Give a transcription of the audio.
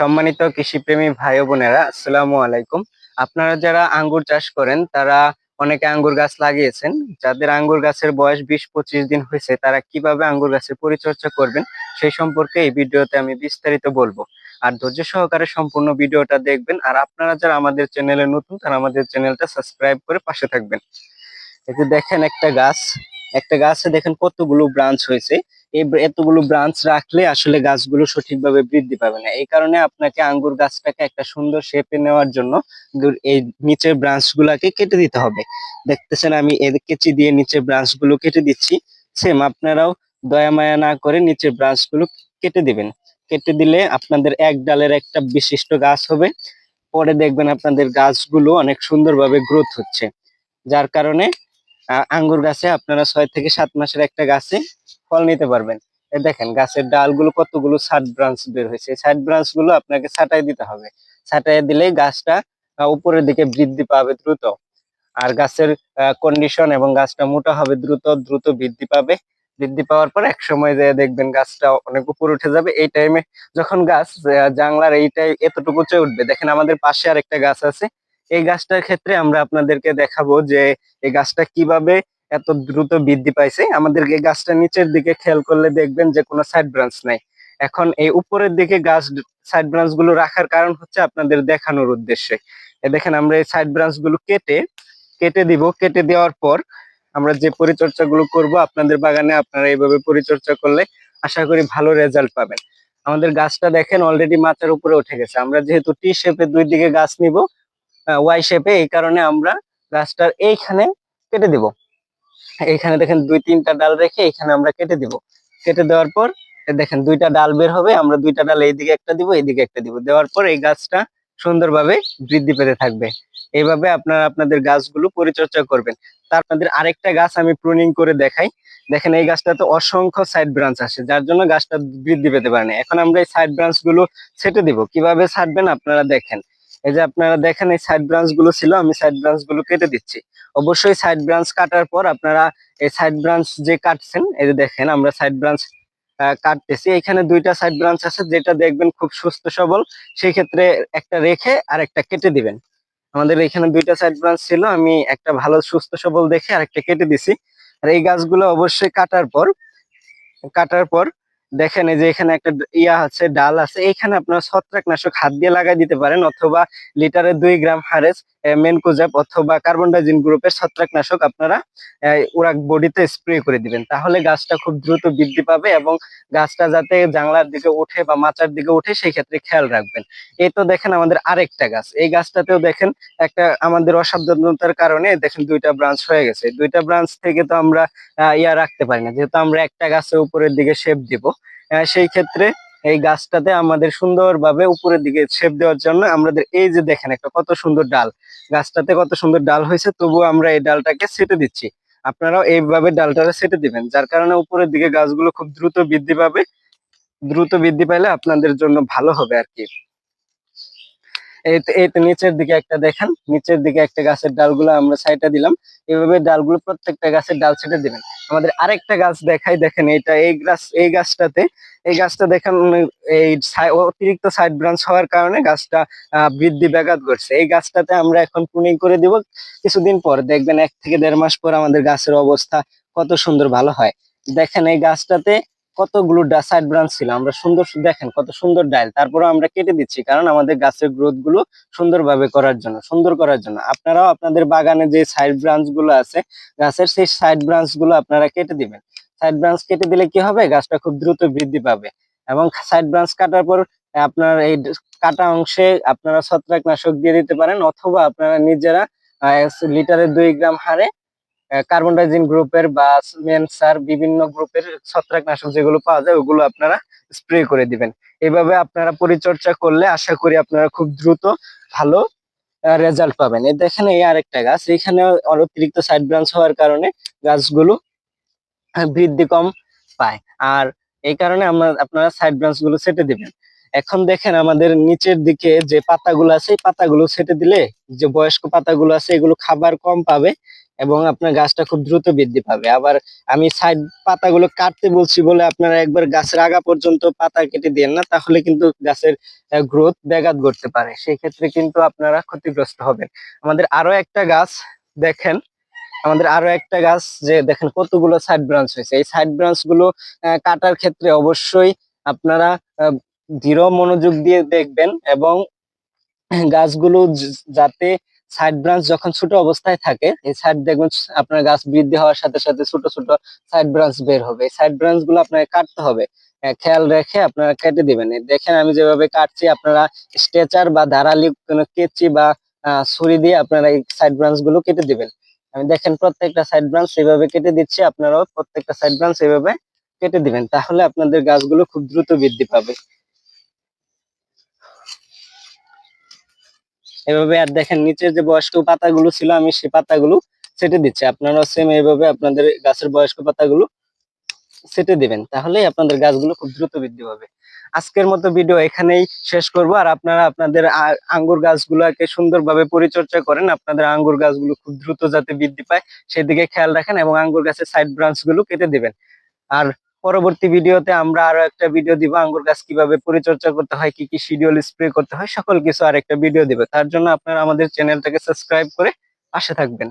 সম্মানিত কৃষিপ্রেমী ভাই বোনেরা, আসসালামু আলাইকুম। আপনারা যারা আঙ্গুর চাষ করেন, তারা অনেকে আঙ্গুর গাছ লাগিয়েছেন। যাদের আঙ্গুর গাছের বয়স বিশ পঁচিশ দিন হয়েছে, তারা কীভাবে আঙ্গুর গাছের পরিচর্যা করবেন, সেই সম্পর্কে এই ভিডিওতে আমি বিস্তারিত বলব। আর ধৈর্য সহকারে সম্পূর্ণ ভিডিওটা দেখবেন। আর আপনারা যারা আমাদের চ্যানেলে নতুন, তারা আমাদের চ্যানেলটা সাবস্ক্রাইব করে পাশে থাকবেন। এই দেখেন একটা গাছ, একটা গাছে দেখেন কতগুলো ব্রাঞ্চ হয়েছে। এই এতগুলো ব্রাঞ্চ রাখলে আসলে গাছগুলো সঠিকভাবে বৃদ্ধি পাবে না। এই কারণে আপনাকে আঙ্গুর গাছটাকে একটা সুন্দর শেপে নেওয়ার জন্য এই নিচের ব্রাঞ্চ গুলাকে কেটে দিতে হবে। দেখতেছেন আমি এর কেচি দিয়ে নিচের ব্রাঞ্চগুলো কেটে দিচ্ছি। সেম আপনারাও দয়া মায়া না করে নিচের ব্রাঞ্চগুলো কেটে দিবেন। কেটে দিলে আপনাদের এক ডালের একটা বিশিষ্ট গাছ হবে। পরে দেখবেন আপনাদের গাছগুলো অনেক সুন্দরভাবে গ্রোথ হচ্ছে। যার কারণে আঙ্গুর গাছে আপনারা ছয় থেকে সাত মাসের একটা গাছে ফল নিতে পারবেন। দেখেন, গাছের ডালগুলো কতগুলো সাইড ব্রাঞ্চ বের হয়েছে। সাইড ব্রাঞ্চগুলো আপনাকে ছাটাই দিতে হবে। ছাটাই দিলে গাছটা উপরের দিকে বৃদ্ধি পাবে দ্রুত। আর গাছের কন্ডিশন এবং গাছটা মোটা হবে দ্রুত দ্রুত বৃদ্ধি পাবে। বৃদ্ধি পাওয়ার পর এক সময় যে দেখবেন গাছটা অনেক উপরে উঠে যাবে। এই টাইমে যখন গাছ জাংলার এইটাই এতটুকু উঠবে। দেখেন আমাদের পাশে আরেকটা গাছ আছে। এই গাছটার ক্ষেত্রে আমরা আপনাদেরকে দেখাবো যে এই গাছটা কীভাবে এত দ্রুত বৃদ্ধি পাইছে। আমাদের এই গাছটা নিচের দিকে খেয়াল করলে দেখবেন যে কোনো সাইড ব্রাঞ্চ নাই। এখন এই উপরের দিকে গাছ সাইড ব্রাঞ্চগুলো রাখার কারণ হচ্ছে আপনাদের দেখানোর উদ্দেশ্যে। দেখেন আমরা এই সাইড ব্রাঞ্চগুলো কেটে কেটে দিব। কেটে দেওয়ার পর আমরা যে পরিচর্যা গুলো করব আপনাদের বাগানে আপনারা এইভাবে পরিচর্যা করলে আশা করি ভালো রেজাল্ট পাবেন। আমাদের গাছটা দেখেন অলরেডি মাথার উপরে উঠে গেছে। আমরা যেহেতু টি শেপে দুই দিকে গাছ নিব ওয়াই শেপে এই কারণে আমরা গাছটার এইখানে কেটে দিব। এইখানে দেখেন দুই তিনটা ডাল রেখে এখানে আমরা কেটে দিব। কেটে দেওয়ার পর দেখেন দুইটা ডাল বের হবে, আমরা দুইটা ডাল এইদিকে একটা দিব, এইদিকে একটা দিব। দেওয়ার পর এই গাছটা সুন্দরভাবে বৃদ্ধি পেতে থাকবে। এইভাবে আপনারা আপনাদের গাছগুলো পরিচর্যা করবেন। তার আপনাদের আরেকটা গাছ আমি প্রুনিং করে দেখাই। দেখেন এই গাছটাতে অসংখ্য সাইড ব্রাঞ্চ আসে যার জন্য গাছটা বৃদ্ধি পেতে পারে না। এখন আমরা এই সাইড ব্রাঞ্চগুলো ছেটে দিব। কীভাবে ছাটবেন আপনারা দেখেন। এই যে আপনারা দেখেন এই সাইড ব্রাঞ্চগুলো ছিল, আমি সাইড ব্রাঞ্চগুলো কেটে দিচ্ছি। অবশ্যই সাইড ব্রাঞ্চ কাটার পর আপনারা এই সাইড ব্রাঞ্চ যে কাটছেন, এই যে দেখেন আমরা সাইড ব্রাঞ্চ কাটতেছি। এখানে দুইটা সাইড ব্রাঞ্চ আছে, যেটা দেখবেন খুব সুস্থ সবল। সেই ক্ষেত্রে একটা রেখে আর একটা কেটে দিবেন। আমাদের এখানে দুইটা সাইড ব্রাঞ্চ ছিল, আমি একটা ভালো সুস্থ সবল দেখে আর একটা কেটে দিছি। আর এই গাছগুলো অবশ্যই কাটার পর কাটার পর দেখেন এই যে এখানে একটা ইয়া আছে, ডাল আছে। এখানে আপনারা ছত্রাকনাশক হাত দিয়ে লাগাই দিতে পারেন অথবা লিটারে দুই গ্রাম হারেস মেনকোজাপ অথবা কার্বন ডাইজিন গ্রুপের ছত্রাকনাশক আপনারা ওরা বডিতে স্প্রে করে দিবেন। তাহলে গাছটা খুব দ্রুত বৃদ্ধি পাবে এবং গাছটা যাতে জাংলার দিকে ওঠে বা মাচার দিকে ওঠে, সেই ক্ষেত্রে খেয়াল রাখবেন। এই তো দেখেন আমাদের আরেকটা গাছ। এই গাছটাতেও দেখেন একটা আমাদের অসাবধানতার কারণে দেখেন দুইটা ব্রাঞ্চ হয়ে গেছে। দুইটা ব্রাঞ্চ থেকে তো আমরা ইয়া রাখতে পারি না। যেহেতু আমরা একটা গাছের উপরের দিকে শেপ দিব সেই ক্ষেত্রে এই গাছটাতে আমাদের সুন্দরভাবে উপরের দিকে ছেপ দেওয়ার জন্য আমাদের এই যে দেখেন একটা কত সুন্দর ডাল। গাছটাতে কত সুন্দর ডাল হয়েছে, তবুও আমরা এই ডালটাকে ছেটে দিচ্ছি। আপনারাও এইভাবে ডালটা ছেটে দিবেন, যার কারণে উপরের দিকে গাছগুলো খুব দ্রুত বৃদ্ধি পাবে। দ্রুত বৃদ্ধি পাইলে আপনাদের জন্য ভালো হবে আর কি। এই নিচের দিকে একটা দেখেন, নিচের দিকে একটা গাছের ডালগুলো আমরা সাইডে দিলাম। এইভাবে ডালগুলো প্রত্যেকটা গাছের ডাল ছেটে দিবেন। আমাদের আরেকটা গাছ দেখাই, দেখেন এইটা এই গাছ, এই গাছটাতে, এই গাছটা দেখেন এই অতিরিক্ত সাইড ব্রাঞ্চ হওয়ার কারণে গাছটা বৃদ্ধি ব্যাঘাত করছে এই গাছটাতে আমরা এখন প্রুনিং করে দিব। কিছুদিন পর দেখবেন এক থেকে দেড় মাস পর আমাদের গাছের অবস্থা কত সুন্দর ভালো হয়। দেখেন এই গাছটাতে কতগুলো সাইড ব্রাঞ্চ ছিল? আমরা সুন্দর দেখেন কত সুন্দর ডাল তারপরে আমরা কেটে দিচ্ছি, কারণ আমাদের গাছের গ্রোথগুলো সুন্দরভাবে করার জন্য, সুন্দর করার জন্য। আপনারাও আপনাদের বাগানে যে সাইড ব্রাঞ্চগুলো আছে, গাছের সেই সাইড ব্রাঞ্চগুলো আপনারা কেটে দিবেন। সাইড ব্রাঞ্চ কেটে দিলে কি হবে? গাছটা খুব দ্রুত বৃদ্ধি পাবে। এবং সাইড ব্রাঞ্চ কাটার পর আপনার এই কাটা অংশে আপনারা ছত্রাকনাশক দিয়ে দিতে পারেন, অথবা আপনারা নিজেরা লিটারে দুই গ্রাম হারে কার্বন গ্রুপের বা মেনসার বিভিন্ন গ্রুপের ছত্রাকনাশক যেগুলো পাওয়া যায়, ওগুলো আপনারা স্প্রে করে দিবেন। এভাবে আপনারা পরিচর্যা করলে আশা করি আপনারা খুব দ্রুত ভালো রেজাল্ট পাবেন। দেখেন এই আরেকটা গাছ। এখানে অতিরিক্ত সাইড ব্রাঞ্চ হওয়ার কারণে গাছগুলো বৃদ্ধি কম পায়। আর এই কারণে আমরা, আপনারা সাইড ব্রাঞ্চগুলো ছেটে দিবেন। এখন দেখেন আমাদের নিচের দিকে যে পাতাগুলো আছে, এই পাতাগুলো ছেটে দিলে, যে বয়স্ক পাতাগুলো আছে, এগুলো খাবার কম পাবে। এবং আপনার গাছটা খুব দ্রুত বৃদ্ধি পাবে। আবার আমি সাইড পাতাগুলো কাটতে বলছি বলে আপনারা একবার গাছের আগা পর্যন্ত পাতা কেটে দেন না, তাহলে কিন্তু গাছের গ্রোথ ব্যাঘাত ঘটতে পারে। সেই ক্ষেত্রে কিন্তু আপনারা ক্ষতিগ্রস্ত হবেন। আমাদের আরও একটা গাছ দেখেন। আমাদের আরও একটা গাছ যে দেখেন কতগুলো সাইড ব্রাঞ্চ হয়েছে। এই সাইড ব্রাঞ্চগুলো কাটার ক্ষেত্রে অবশ্যই আপনারা দৃঢ় মনোযোগ দিয়ে দেখবেন এবং গাছগুলো যাতে সাইড ব্রাঞ্চ যখন ছোট অবস্থায় থাকে, এই সাইড দেখবেন আপনার গাছ বৃদ্ধি হওয়ার সাথে সাথে ছোট ছোট সাইড ব্রাঞ্চ বের হবে। এই সাইড ব্রাঞ্চগুলো আপনাকে কাটতে হবে। খেয়াল রেখে আপনারা কেটে দিবেন। দেখেন আমি যেভাবে কাটছি, আপনারা স্ট্রেচার বা ধারালি কোনো কেচি বা ছুরি দিয়ে আপনারা এই সাইড ব্রাঞ্চগুলো কেটে দিবেন। আমি দেখেন প্রত্যেকটা সাইড ব্রাঞ্চ এইভাবে কেটে দিচ্ছি, আপনারাও প্রত্যেকটা সাইড ব্রাঞ্চ এইভাবে কেটে দিবেন, তাহলে আপনাদের গাছগুলো খুব দ্রুত বৃদ্ধি পাবে। এভাবে আর দেখেন নিচের যে বয়স্ক পাতাগুলো ছিল, আমি সেই পাতাগুলো ছেটে দিচ্ছি। আপনারা সেম এইভাবে আপনাদের গাছের বয়স্ক পাতাগুলো ছেটে দিবেন। তাহলেই আপনাদের গাছগুলো খুব দ্রুত বৃদ্ধি পাবে। আজকের মতো ভিডিও এখানেই শেষ করব। আর আপনারা আপনাদের আঙ্গুর গাছগুলোকে সুন্দরভাবে পরিচর্যা করেন। আপনাদের আঙ্গুর গাছগুলো খুব দ্রুত যাতে বৃদ্ধি পায়, সেদিকে খেয়াল রাখেন এবং আঙ্গুর গাছের সাইড ব্রাঞ্চগুলো কেটে দিবেন। আর পরবর্তী ভিডিওতে আমরা আরও একটা ভিডিও দিব, আঙ্গুর গাছ কীভাবে পরিচর্যা করতে হয়, কি কি শিডিউল স্প্রে করতে হয়, সকল কিছু আর একটা ভিডিও দিব। তার জন্য আপনারা আমাদের চ্যানেলটাকে সাবস্ক্রাইব করে পাশে থাকবেন।